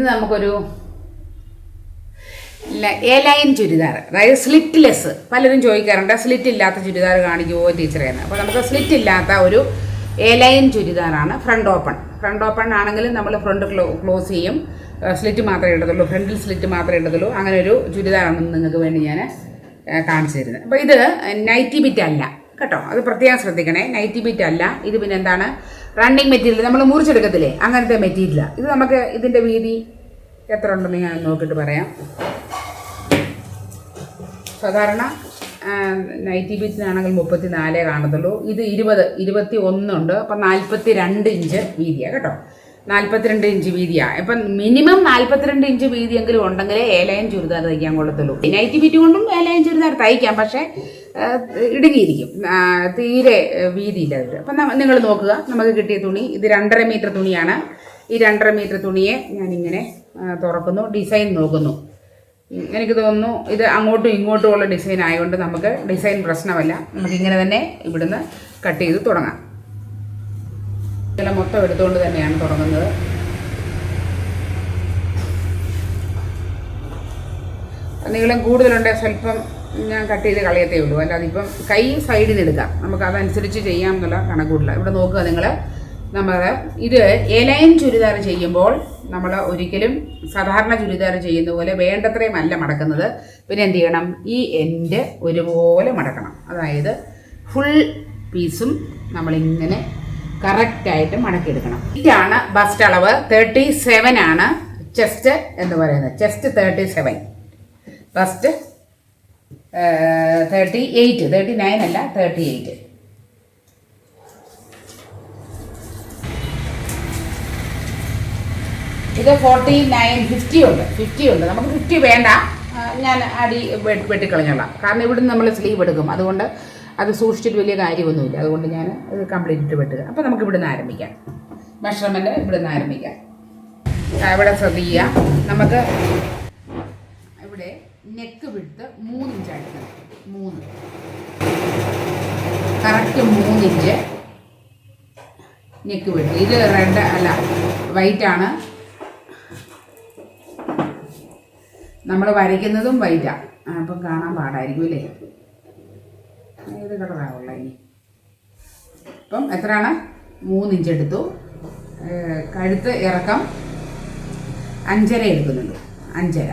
ഇത് നമുക്കൊരു A line churidar. അതായത് സ്ലിറ്റ്ലെസ്. പലരും ചോദിക്കാറുണ്ട് സ്ലിറ്റ് ഇല്ലാത്ത ചുരിദാർ കാണിക്കുമോ ടീച്ചറെ? എന്ന്. അപ്പോൾ നമുക്ക് സ്ലിറ്റ് ഇല്ലാത്ത ഒരു എ ലൈൻ ചുരിദാറാണ് ഫ്രണ്ട് ഓപ്പൺ. ഫ്രണ്ട് ഓപ്പൺ ആണെങ്കിൽ നമ്മൾ ഫ്രണ്ട് ക്ലോ ക്ലോസ് ചെയ്യും. സ്ലിറ്റ് മാത്രമേ ഇടത്തുള്ളൂ. ഫ്രണ്ടിൽ സ്ലിറ്റ് മാത്രമേ ഇടത്തുള്ളൂ. അങ്ങനെ ഒരു ചുരിദാറാണ് നിങ്ങൾക്ക് വേണ്ടി ഞാൻ കാണിച്ചു തരുന്നത്. അപ്പോൾ ഇത് നൈറ്റി ബിറ്റ് അല്ല. കേട്ടോ അത് പ്രത്യേകം ശ്രദ്ധിക്കണേ. നൈറ്റി ബിറ്റ് അല്ല. ഇത് പിന്നെ എന്താണ്? റണ്ണിങ് മെറ്റീരിയൽ നമ്മൾ മുറിച്ചെടുക്കത്തില്ലേ? അങ്ങനത്തെ മെറ്റീരിയലാണ് ഇത് നമുക്ക് ഇതിന്റെ വീതി എത്ര ഉണ്ടെന്ന് ഞാൻ നോക്കിയിട്ട് പറയാം. സാധാരണ നൈറ്റി ബീച്ചിനാണെങ്കിൽ മുപ്പത്തി നാലേ കാണത്തുള്ളൂ. ഇത് ഇരുപത് ഇരുപത്തി ഒന്നുണ്ട് അപ്പം നാൽപ്പത്തി രണ്ട് ഇഞ്ച് വീതിയാണ് കേട്ടോ. നാൽപ്പത്തിരണ്ട് ഇഞ്ച് വീതിയാണ് ഇപ്പം മിനിമം നാൽപ്പത്തിരണ്ട് ഇഞ്ച് വീതിയെങ്കിലും ഉണ്ടെങ്കിലേ ഏലയും ചുരിദാർ തയ്ക്കാൻ കൊള്ളത്തുള്ളൂ. നൈറ്റി ബീറ്റ് കൊണ്ടും ഏലയും ചുരിദാർ തയ്ക്കാം. പക്ഷേ ആ, ഇടുങ്ങിയിരിക്കും. തീരെ വീതിയില്ല അതിൽ അപ്പം നിങ്ങൾ നോക്കുക. നമുക്ക് കിട്ടിയ തുണി ഇത് രണ്ടര മീറ്റർ തുണിയാണ്. ഈ രണ്ടര മീറ്റർ തുണിയെ ഞാനിങ്ങനെ തുറക്കുന്നു ഡിസൈൻ നോക്കുന്നു. എനിക്ക് തോന്നുന്നു ഇത് അങ്ങോട്ടും ഇങ്ങോട്ടും ഉള്ള ഡിസൈൻ ആയതുകൊണ്ട് നമുക്ക് ഡിസൈൻ പ്രശ്നമല്ല. നമുക്ക് ഇങ്ങനെ തന്നെ ഇവിടുന്ന് കട്ട് ചെയ്ത് തുടങ്ങാം. ഇതെല്ലാം മൊത്തം എടുത്തുകൊണ്ട് തന്നെയാണ് തുടങ്ങുന്നത്. നീളം കൂടുതലുണ്ടെങ്കിൽ സ്വല്പം ഞാൻ കട്ട് ചെയ്ത് കളയത്തേ ഉള്ളൂ. അല്ലാതെ ഇപ്പം കൈ സൈഡിൽ എടുക്കാം. നമുക്ക് അതനുസരിച്ച് ചെയ്യാം എന്നുള്ള കണക്കൂടില്ല ഇവിടെ നോക്കുക നിങ്ങൾ നമ്മൾ ഇത് എലൈൻ ചുരിദാർ ചെയ്യുമ്പോൾ നമ്മൾ ഒരിക്കലും സാധാരണ ചുരിദാർ ചെയ്യുന്ന പോലെ വേണ്ടത്രയും അല്ല മടക്കുന്നത്. പിന്നെ എന്ത് ചെയ്യണം? ഈ എൻഡ് ഒരുപോലെ മടക്കണം. അതായത് ഫുൾ പീസും നമ്മളിങ്ങനെ കറക്റ്റായിട്ട് മടക്കിയെടുക്കണം. ഇതാണ് ബസ്റ്റ് അളവ്. തേർട്ടി സെവൻ ആണ്. ചെസ്റ്റ് എന്ന് പറയുന്നത്. Chest thirty seven first thirty eight thirty nine അല്ല തേർട്ടി എയ്റ്റ് ഇത് ഫോർട്ടി നയൻ ഫിഫ്റ്റി ഉണ്ട് ഫിഫ്റ്റി ഉണ്ട്. നമുക്ക് ഫിഫ്റ്റി വേണ്ട. ഞാൻ അടി വെട്ടിക്കളഞ്ഞോളാം. കാരണം ഇവിടുന്ന് നമ്മൾ സ്ലീവ് എടുക്കും. അതുകൊണ്ട് അത് സൂക്ഷിച്ചിട്ട് വലിയ കാര്യമൊന്നുമില്ല. അതുകൊണ്ട് ഞാൻ ഇത് കംപ്ലീറ്റ് ഇട്ട് വെട്ടുക. അപ്പോൾ നമുക്ക് ഇവിടുന്ന് ആരംഭിക്കാം. മെഷർമെന്റ് ഇവിടുന്ന് ആരംഭിക്കാം. ഇവിടെ ശ്രദ്ധിക്കുക. നമുക്ക് ഇവിടെ നെക്ക് വിട്ട് മൂന്ന് ഇഞ്ച് അടിക്കണം മൂന്ന്. കറക്റ്റ് മൂന്നിഞ്ച് നെക്ക് വിട്ട് ഇത് റെഡ് അല്ല വൈറ്റ് ആണ്. നമ്മൾ വരയ്ക്കുന്നതും വൈറ്റാണ് അപ്പം കാണാൻ പാടായിരിക്കും അല്ലേ ഏത് കളറാവുള്ള ഇനി. അപ്പം എത്രയാണ്? മൂന്നിഞ്ച് എടുത്തു. കഴുത്ത് ഇറക്കം അഞ്ചര എടുക്കുന്നുണ്ട്. അഞ്ചര.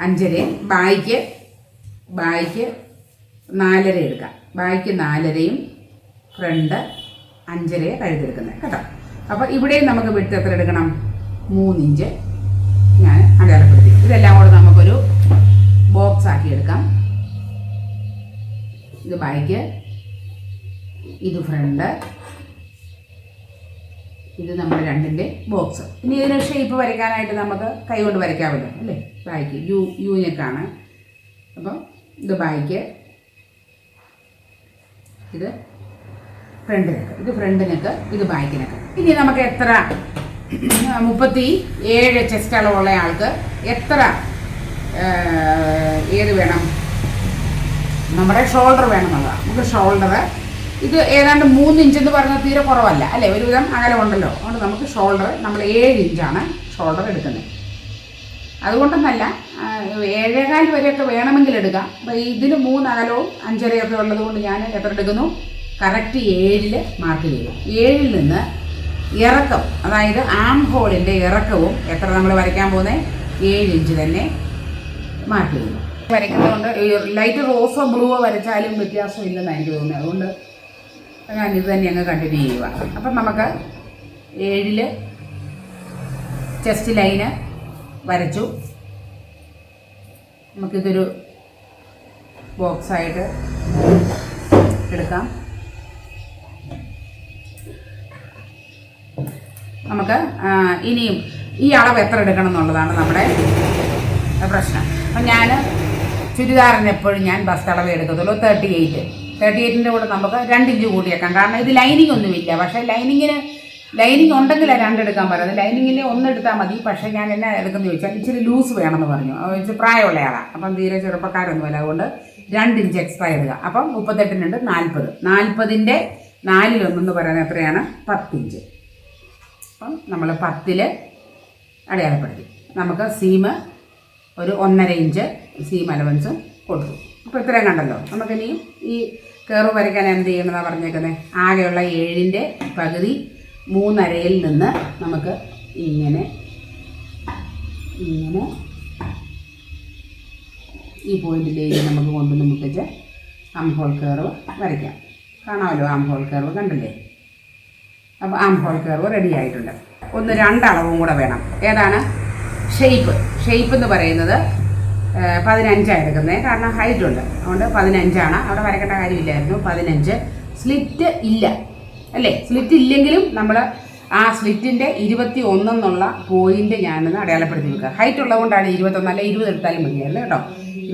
അഞ്ചരയും ബായ്ക്ക് ബായ്ക്ക് നാലര എടുക്കാം. ബായ്ക്ക് നാലരയും ഫ്രണ്ട് അഞ്ചരയെ കഴുതെടുക്കുന്നത് കേട്ടോ. അപ്പോൾ ഇവിടെയും നമുക്ക് വിട്ട് എത്ര എടുക്കണം? മൂന്നിഞ്ച് ഞാൻ അടയാളപ്പെടുത്തി. ഇതെല്ലാം കൂടെ നമുക്കൊരു ബോക്സ് ആക്കി എടുക്കാം. ഇത് ബായ്ക്ക് ഇത് ഫ്രണ്ട് ഇത് നമ്മുടെ രണ്ടിന്റെ ബോക്സ്. ഇനി ഇതിന് ഷേപ്പ് വരയ്ക്കാനായിട്ട് നമുക്ക് കൈ കൊണ്ട് വരയ്ക്കാമല്ലോ അല്ലേ? ബായ്ക്ക്. യു യു നെക്കാണ് അപ്പം ഇത് ബായ്ക്ക്. ഇത് ഫ്രണ്ട് നെക്ക് ഇത് ഫ്രണ്ട് നെക്ക് ഇത് ബാക്ക് നെക്ക് ഇനി നമുക്ക് എത്ര മുപ്പത്തി ഏഴ് ചെസ്റ്റ് അളവുള്ള ആൾക്ക് എത്ര ഏത് വേണം? നമ്മുടെ ഷോൾഡർ വേണമെന്നുള്ളതാണ് നമുക്ക് ഷോൾഡർ ഇത് ഏതാണ്ട് മൂന്ന് ഇഞ്ച് എന്ന് പറഞ്ഞാൽ തീരെ കുറവല്ല. അല്ലേ? ഒരുവിധം അകലമുണ്ടല്ലോ. അതുകൊണ്ട് നമുക്ക് ഷോൾഡർ നമ്മൾ ഏഴ് ഇഞ്ചാണ് ഷോൾഡർ എടുക്കുന്നത്. അതുകൊണ്ടൊന്നല്ല ഏഴേകാൽ വരെയൊക്കെ വേണമെങ്കിൽ എടുക്കാം. അപ്പോൾ ഇതിന് മൂന്ന് അകലവും അഞ്ചരയൊക്കെ ഉള്ളത് കൊണ്ട് ഞാൻ എത്ര എടുക്കുന്നു? കറക്റ്റ് ഏഴിൽ മാർക്ക് ചെയ്യും ഏഴിൽ നിന്ന് ഇറക്കം അതായത് ആം ഹോളിന്റെ ഇറക്കവും എത്ര നമ്മൾ വരയ്ക്കാൻ പോകുന്നത് ഏഴ് ഇഞ്ച് തന്നെ മാർക്ക് ചെയ്യുന്നു വരയ്ക്കുന്നതുകൊണ്ട് ലൈറ്റ് റോസോ ബ്ലൂവോ വരച്ചാലും വ്യത്യാസമില്ലെന്നാണ് എനിക്ക് തോന്നുന്നത്. അതുകൊണ്ട് ഞാൻ ഇത് തന്നെ അങ്ങ് കണ്ടിന്യൂ ചെയ്യുക. അപ്പം നമുക്ക് ഏഴിൽ ചെസ്റ്റ് ലൈന് വരച്ചു. നമുക്കിതൊരു ബോക്സായിട്ട് എടുക്കാം. നമുക്ക് ഇനിയും ഈ അളവ് എത്ര എടുക്കണം എന്നുള്ളതാണ് നമ്മുടെ പ്രശ്നം. അപ്പം ഞാൻ ചുരിദാറിന് എപ്പോഴും ഞാൻ ബസ് അളവ് എടുക്കത്തുള്ളൂ. തേർട്ടി എയ്റ്റ് തേർട്ടി എയ്റ്റിന്റെ കൂടെ നമുക്ക് രണ്ട് ഇഞ്ച് കൂടിയേക്കാം. കാരണം ഇത് ലൈനിങ് ഒന്നുമില്ല. പക്ഷേ ലൈനിങ്ങിന് ലൈനിങ് ഉണ്ടെങ്കിൽ രണ്ടെടുക്കാൻ പറയുന്നത് ലൈനിങ്ങിന് ഒന്നെടുത്താൽ മതി. പക്ഷേ ഞാൻ എന്നാ എടുക്കുന്നത് ചോദിച്ചാൽ ഇച്ചിരി ലൂസ് വേണമെന്ന് പറഞ്ഞു. ഇച്ചിരി പ്രായമുള്ള ആളാണ് അപ്പം തീരെ ചെറുപ്പക്കാരൊന്നുമല്ല അതുകൊണ്ട് രണ്ട് ഇഞ്ച് എക്സ്ട്രാ ഇടുക. അപ്പം മുപ്പത്തെട്ടിനുണ്ട് നാൽപ്പത് നാൽപ്പതിന്റെ നാലിലൊന്നെന്ന് പറയുന്നത് എത്രയാണ്? പത്തിഞ്ച് അപ്പം നമ്മൾ പത്തിൽ അടയാളപ്പെടുത്തി. നമുക്ക് സീമ് ഒരു ഒന്നര ഇഞ്ച് സീം അലവൻസും കൊടുത്തു. അപ്പോൾ ഇത്രയും കണ്ടല്ലോ. നമുക്കിനിയും ഈ കയറ് വരയ്ക്കാൻ എന്ത് ചെയ്യണമെന്നാണ് പറഞ്ഞേക്കുന്നത് ആകെയുള്ള ഏഴിന്റെ പകുതി മൂന്നരയിൽ നിന്ന് നമുക്ക് ഇങ്ങനെ ഇങ്ങനെ ഈ പോയിന്റിലേക്ക് നമുക്ക് കൊണ്ടുവന്ന് മുട്ടിച്ച് ആം ഹോൾ കർവ് വരയ്ക്കാം. കാണാമല്ലോ ആം ഹോൾ കർവ് കണ്ടില്ലേ? അപ്പോൾ ആം ഹോൾ കർവ് റെഡി ആയിട്ടുണ്ട്. ഒന്ന് രണ്ടളവും കൂടെ വേണം. ഏതാണ്? ഷെയ്പ്പ് ഷെയ്പ്പ് എന്ന് പറയുന്നത് പതിനഞ്ചാണ് കാരണം ഹൈറ്റ് ഉണ്ട്. അതുകൊണ്ട് പതിനഞ്ചാണ്. അവിടെ വരക്കേണ്ട കാര്യമില്ലായിരുന്നു. പതിനഞ്ച്. സ്ലിറ്റ് ഇല്ല. അല്ലേ? സ്ലിറ്റ് ഇല്ലെങ്കിലും നമ്മൾ ആ സ്ലിറ്റിന്റെ ഇരുപത്തി ഒന്നെന്നുള്ള പോയിന്റ് ഞാനൊന്ന് അടയാളപ്പെടുത്തി വെക്കുക ഹൈറ്റ് ഉള്ളതുകൊണ്ടാണ് ഇരുപത്തൊന്ന്. അല്ലെ ഇരുപത് എടുത്താലും മതിയായിരുന്നു കേട്ടോ.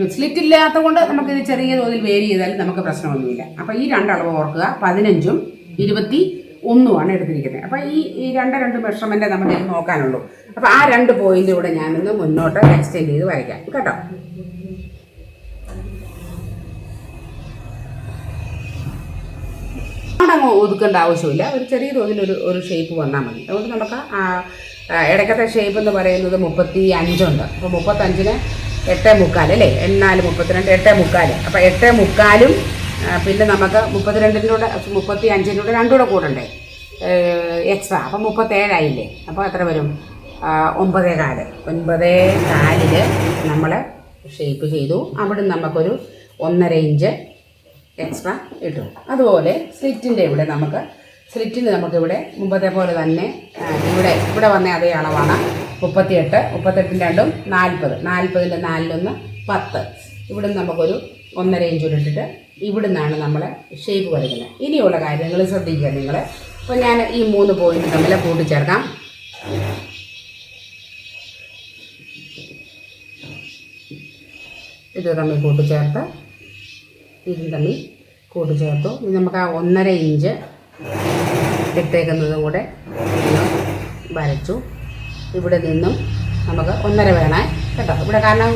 സ്ലിറ്റ് ഇല്ലാത്ത കൊണ്ട് നമുക്കിത് ചെറിയ തോതിൽ വേരി ചെയ്താലും നമുക്ക് പ്രശ്നമൊന്നുമില്ല. അപ്പോൾ ഈ രണ്ടളവ് ഓർക്കുക. പതിനഞ്ചും ഇരുപത്തി ഒന്നുമാണ് എടുത്തിരിക്കുന്നത്. അപ്പോൾ ഈ ഈ രണ്ട് രണ്ട് മെഷർമെന്റേ നമുക്ക് നോക്കാനുള്ളൂ. അപ്പോൾ ആ രണ്ട് പോയിന്റ് കൂടെ ഞാനൊന്ന് മുന്നോട്ട് എക്സ്റ്റെൻഡ് ചെയ്ത് വരയ്ക്കാം. കേട്ടോ? അങ്ങ് ഒതുക്കേണ്ട ആവശ്യമില്ല. ഒരു ചെറിയ തോതിൽ ഒരു ഷേപ്പ് വന്നാൽ മതി. അതുകൊണ്ട് നമുക്ക് ഇടയ്ക്കത്തെ ഷേപ്പ് എന്ന് പറയുന്നത് മുപ്പത്തി അഞ്ചുണ്ട് അപ്പോൾ മുപ്പത്തഞ്ചിന് എട്ട് മുക്കാൽ അല്ലേ? എന്നാൽ മുപ്പത്തിരണ്ട് എട്ട് മുക്കാൽ അപ്പോൾ എട്ട് മുക്കാലും പിന്നെ നമുക്ക് മുപ്പത്തിരണ്ടിന്റെ കൂടെ മുപ്പത്തി അഞ്ചിന്റെ കൂടെ രണ്ടും കൂടെ കൂടണ്ടേ എക്സ്ട്രാ അപ്പം മുപ്പത്തേഴായില്ലേ? അപ്പോൾ എത്ര വരും? ഒമ്പതേ കാൽ ഒൻപതേ കാലിൽ നമ്മൾ ഷേപ്പ് ചെയ്തു. അവിടെ നമുക്കൊരു ഒന്നര ഇഞ്ച് എക്സ്ട്രാ ഇട്ടു. അതുപോലെ സ്ലിറ്റിന്റെ ഇവിടെ നമുക്ക് സ്ലിറ്റിന് നമുക്കിവിടെ മുമ്പത്തെ പോലെ തന്നെ ഇവിടെ ഇവിടെ വന്ന അതേ അളവാണ്. മുപ്പത്തിയെട്ട് മുപ്പത്തെട്ടിന്റെ രണ്ടും നാൽപ്പത്. നാൽപ്പതിന്റെ നാലിലൊന്ന് പത്ത്. ഇവിടെ നമുക്കൊരു ഒന്നര ഇഞ്ച് ഇട്ടിട്ട് ഇവിടെ നിന്നാണ് നമ്മൾ ഷേപ്പ് വരയ്ക്കുന്നത്. ഇനിയുള്ള കാര്യങ്ങൾ ശ്രദ്ധിക്കുക നിങ്ങൾ അപ്പോൾ ഞാൻ ഈ മൂന്ന് പോയിന്റ് തമ്മിൽ കൂട്ടിച്ചേർക്കാം. ഇത് തമ്മിൽ കൂട്ടിച്ചേർത്ത് ഇതും തമ്മിൽ കൂട്ടിച്ചേർത്തു. ഇനി നമുക്ക് ആ ഒന്നര ഇഞ്ച് ഇട്ടേക്കുന്നതും കൂടെ വരച്ചു. ഇവിടെ നിന്നും നമുക്ക് ഒന്നര വേണേ. കേട്ടോ? ഇവിടെ കാരണം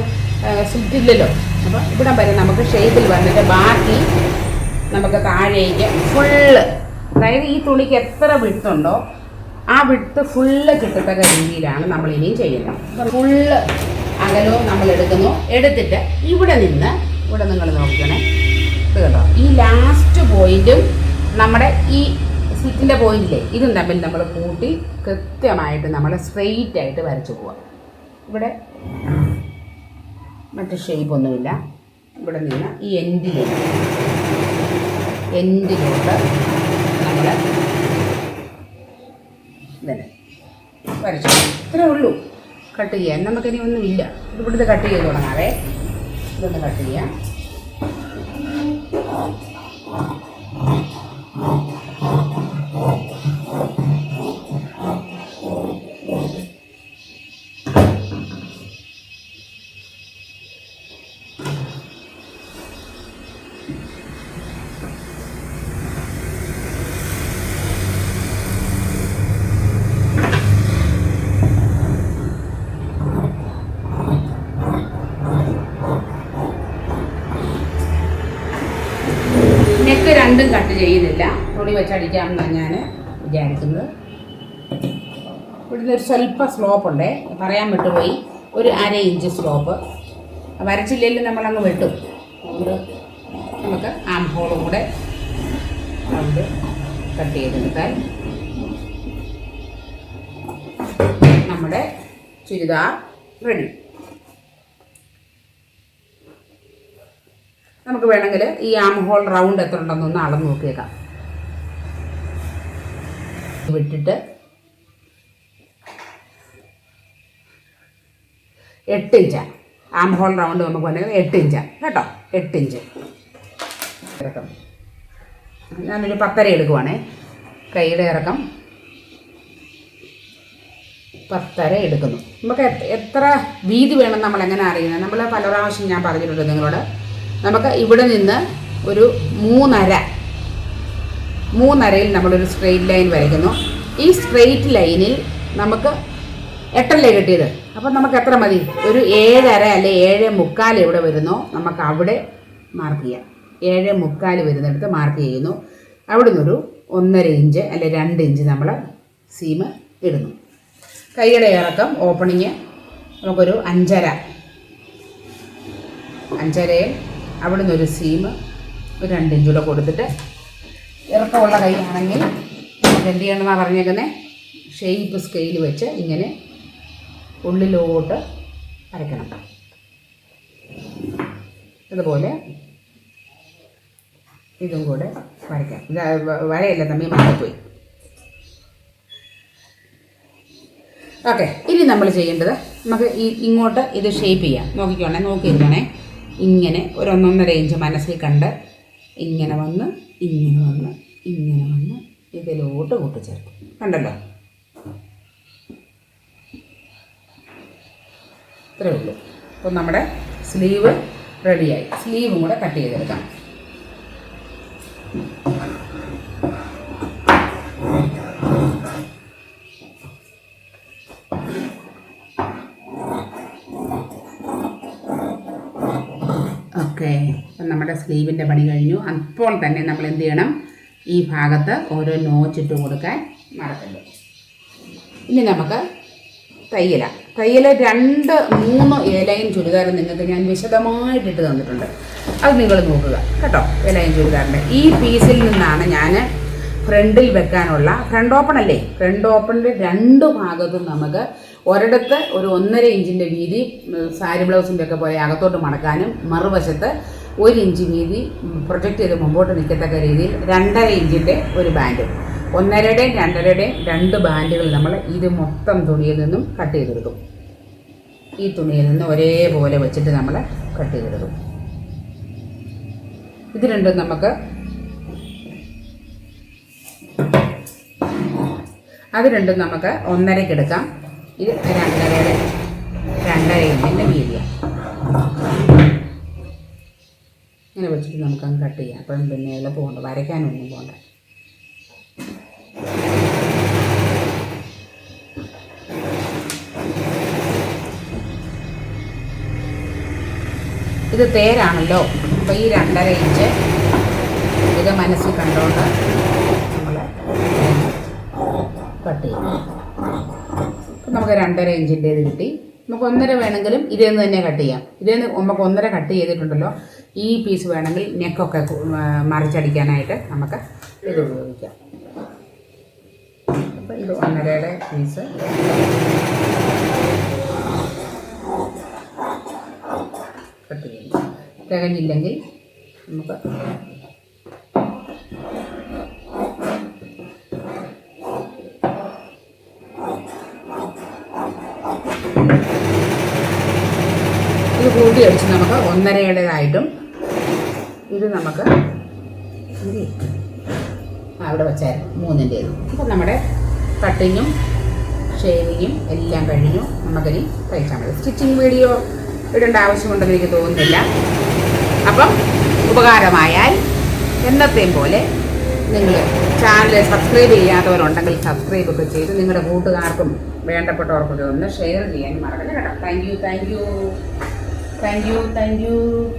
സ്ലിറ്റ് ഇല്ലല്ലോ അപ്പോൾ ഇവിടെ വരെ നമുക്ക് ഷേപ്പിൽ വന്നിട്ട് ബാക്കി നമുക്ക് താഴേക്ക് ഫുള്ള് അതായത് ഈ തുണിക്ക് എത്ര വിട്ടുണ്ടോ ആ വിട്ട് ഫുള്ള് കിട്ടത്തക്ക രീതിയിലാണ് നമ്മൾ ഇനിയും ചെയ്യുന്നത്. ഫുള്ള് അകലവും നമ്മൾ എടുക്കുന്നു. എടുത്തിട്ട് ഇവിടെ നിന്ന് ഇവിടെ നിങ്ങൾ നോക്കണേ ഇത് കേട്ടോ ഈ ലാസ്റ്റ് പോയിന്റും നമ്മുടെ ഈ സ്റ്റിച്ചിന്റെ പോയിന്റിലെ ഇതും തമ്മിൽ നമ്മൾ കൂട്ടി കൃത്യമായിട്ട് നമ്മൾ സ്ട്രെയിറ്റ് ആയിട്ട് വരച്ചു പോവാം. ഇവിടെ മറ്റു ഷേപ്പ് ഒന്നുമില്ല. ഇവിടെ നിന്ന് ഈ എൻഡിലേക്ക് എൻഡിലോട്ട് നമ്മൾ ഇതന്നെ. വരച്ചു. ഇത്രേ ഉള്ളൂ. കട്ട് ചെയ്യാൻ. നമുക്കിനി ഒന്നുമില്ല ഇവിടുന്ന് കട്ട് ചെയ്ത് തുടങ്ങാവേ. ഇതൊന്ന് കട്ട് ചെയ്യാം. രണ്ടും കട്ട് ചെയ്യുന്നില്ല. തുണി വെച്ചടിക്കാമെന്നാണ് ഞാൻ വിചാരിക്കുന്നത്. ഇവിടുന്ന് ഒരു സ്വല്പ സ്ലോപ്പ് ഉണ്ട്. പറയാൻ വിട്ടുപോയി. ഒരു അര ഇഞ്ച് സ്ലോപ്പ് വരച്ചില്ലെങ്കിലും നമ്മളങ്ങ് വെട്ടും. നമുക്ക് ആം ഹോളും കൂടെ കട്ട് ചെയ്തെടുത്താൽ നമ്മുടെ ചുരിദാർ റെഡി നമുക്ക് വേണമെങ്കിൽ ഈ ആം ഹോൾ റൗണ്ട് എത്ര ഉണ്ടെന്നൊന്ന് അളന്ന് നോക്കിയേക്കാം. വിട്ടിട്ട് എട്ട് ഇഞ്ചാണ് ആം. ഹോൾ റൗണ്ട് നമുക്ക് വേണമെങ്കിൽ എട്ട് ഇഞ്ചാണ് കേട്ടോ? എട്ട് ഇഞ്ച് ഞാനൊരു പത്തര എടുക്കുവാണേ. കൈയുടെ ഇറക്കം പത്തര എടുക്കുന്നു. നമുക്ക് എത്ര വീതി വേണം നമ്മൾ എങ്ങനെ അറിയുന്നത്? നമ്മൾ പല പ്രാവശ്യം ഞാൻ പറഞ്ഞിട്ടുണ്ട് നിങ്ങളോട്. നമുക്ക് ഇവിടെ നിന്ന് ഒരു മൂന്നര. മൂന്നരയിൽ നമ്മളൊരു സ്ട്രെയിറ്റ് ലൈൻ വരയ്ക്കുന്നു. ഈ സ്ട്രെയിറ്റ് ലൈനിൽ നമുക്ക് എട്ടല്ലേ കിട്ടിയത്? അപ്പം നമുക്ക് എത്ര മതി? ഒരു ഏഴര അല്ലെ ഏഴ് മുക്കാൽ എവിടെ വരുന്നോ നമുക്ക് അവിടെ മാർക്ക് ചെയ്യാം. ഏഴ് മുക്കാൽ വരുന്നിടത്ത് മാർക്ക് ചെയ്യുന്നു. അവിടെ നിന്നൊരു ഒന്നര ഇഞ്ച് അല്ലെ രണ്ട് ഇഞ്ച് നമ്മൾ സീമ് ഇടുന്നു. കൈയുടെ ഇറക്കം ഓപ്പണിങ് നമുക്കൊരു അഞ്ചര. അഞ്ചരയിൽ അവിടുന്ന് ഒരു സീം ഒരു രണ്ട് ഇഞ്ച് കൂടെ കൊടുത്തിട്ട് ഇറക്കമുള്ള കൈ ആണെങ്കിൽ നമുക്ക് എന്ത് ചെയ്യണമെന്നാണ് പറഞ്ഞേക്കുന്നത് ഷേപ്പ് സ്കെയിൽ വെച്ച് ഇങ്ങനെ ഉള്ളിലോട്ട് അരയ്ക്കണം. അതുപോലെ ഇതും കൂടെ വരയ്ക്കാം. വരയല്ല തമ്മിൽ മാറിപ്പോയി. ഓക്കെ ഇനി നമ്മൾ ചെയ്യേണ്ടത് നമുക്ക് ഇങ്ങോട്ട് ഇത് ഷേപ്പ് ചെയ്യാം. നോക്കിക്കോണേ നോക്കിയിരിക്കണേ. ഇങ്ങനെ ഒരു ഇഞ്ച് മനസ്സിൽ കണ്ട് ഇങ്ങനെ വന്ന് ഇങ്ങനെ വന്ന് ഇങ്ങനെ വന്ന് ഇതിലോട്ട് കൂട്ടിച്ചേർക്കും. കണ്ടല്ലോ? ഇത്രയേ ഉള്ളൂ. അപ്പോൾ നമ്മുടെ സ്ലീവ് റെഡിയായി സ്ലീവും കൂടെ കട്ട് ചെയ്തെടുക്കാം. ഓക്കെ നമ്മുടെ സ്ലീവിന്റെ പണി കഴിഞ്ഞു. അപ്പോൾ തന്നെ നമ്മൾ എന്ത് ചെയ്യണം? ഈ ഭാഗത്ത് ഓരോ നോച്ചിട്ട് കൊടുക്കാൻ മറക്കരുത്. ഇനി നമുക്ക് തയ്യല. തയ്യൽ രണ്ട് മൂന്ന് ഇലയും ചുരിദാറും നിങ്ങൾക്ക് ഞാൻ വിശദമായിട്ട് ഇട്ട് തന്നിട്ടുണ്ട്. അത് നിങ്ങൾ നോക്കുക കേട്ടോ ഇലയും ചുരിദാറിന്റെ ഈ പീസിൽ നിന്നാണ് ഞാൻ ഫ്രണ്ടിൽ വെക്കാനുള്ള ഫ്രണ്ട് ഓപ്പൺ അല്ലേ? ഫ്രണ്ട് ഓപ്പണിന്റെ രണ്ട് ഭാഗത്തും നമുക്ക് ഒരിടത്ത് ഒരു ഒന്നര ഇഞ്ചിന്റെ വീതി സാരി ബ്ലൗസിന്റെ ഒക്കെ പോലെ അകത്തോട്ട് മടക്കാനും മറുവശത്ത് ഒരു ഇഞ്ച് വീതി പ്രൊജക്റ്റ് ചെയ്ത് മുമ്പോട്ട് നിൽക്കത്തക്ക രീതിയിൽ രണ്ടര ഇഞ്ചിന്റെ ഒരു ബാൻഡ്. ഒന്നരയുടെയും രണ്ടരയുടെയും രണ്ട് ബാൻഡുകൾ നമ്മൾ ഇത് മൊത്തം തുണിയിൽ നിന്നും കട്ട് ചെയ്തെടുക്കും. ഈ തുണിയിൽ നിന്ന് ഒരേപോലെ വെച്ചിട്ട് നമ്മൾ കട്ട് ചെയ്തെടുക്കും. ഇത് രണ്ടും നമുക്ക് അത് രണ്ടും നമുക്ക് ഒന്നരയ്ക്ക് എടുക്കാം. ഇത് രണ്ടരയുടെ രണ്ടര ഇഞ്ചിന്റെ വീതിയാണ് ഇങ്ങനെ വെച്ചിട്ട് നമുക്ക് നമുക്കങ്ങ് കട്ട് ചെയ്യാം. അപ്പം പിന്നെ എളുപ്പമുണ്ട് വരയ്ക്കാനൊന്നും പോകണ്ട. ഇത് തേരാണല്ലോ. അപ്പോൾ ഈ രണ്ടര ഇഞ്ച് ഇത് മനസ്സിൽ കണ്ടുകൊണ്ട് കട്ട് ചെയ്യും. നമുക്ക് രണ്ടര ഇഞ്ചിന്റെ ഇത് കിട്ടി. നമുക്ക് ഒന്നര വേണമെങ്കിലും ഇതേ നിന്ന് തന്നെ കട്ട് ചെയ്യാം. ഇതേ നിന്ന് നമുക്ക് ഒന്നര കട്ട് ചെയ്തിട്ടുണ്ടല്ലോ. ഈ പീസ് വേണമെങ്കിൽ നെക്കൊക്കെ മറിച്ചടിക്കാനായിട്ട് നമുക്ക് ഇത് ഉപയോഗിക്കാം. അപ്പം ഇത് ഒന്നരയുടെ പീസ്. കട്ട് ചെയ്യുന്നു തികഞ്ഞില്ലെങ്കിൽ നമുക്ക് ഇത് കൂട്ടി അടിച്ച് നമുക്ക് ഒന്നരയുടേതായിട്ടും ഇത് നമുക്ക് അവിടെ വെച്ചായിരുന്നു മൂന്നിന്റേത്. അപ്പം നമ്മുടെ കട്ടിങ്ങും ഷേവിങ്ങും എല്ലാം കഴിഞ്ഞു. നമുക്കിനി തയ്ച്ചാൽ മതി. സ്റ്റിച്ചിങ് വീഡിയോ ഇടേണ്ട ആവശ്യമുണ്ടെന്ന് എനിക്ക് തോന്നുന്നില്ല. അപ്പം ഉപകാരമായാൽ എന്നത്തെയും പോലെ നിങ്ങൾ ചാനൽ സബ്സ്ക്രൈബ് ചെയ്യാത്തവരുണ്ടെങ്കിൽ സബ്സ്ക്രൈബ് ഒക്കെ ചെയ്ത് നിങ്ങളുടെ കൂട്ടുകാർക്കും വേണ്ടപ്പെട്ടവർക്കൊക്കെ ഒന്ന് ഷെയർ ചെയ്യാൻ മറക്കല്ല കേട്ടോ. Thank you thank you thank you thank you.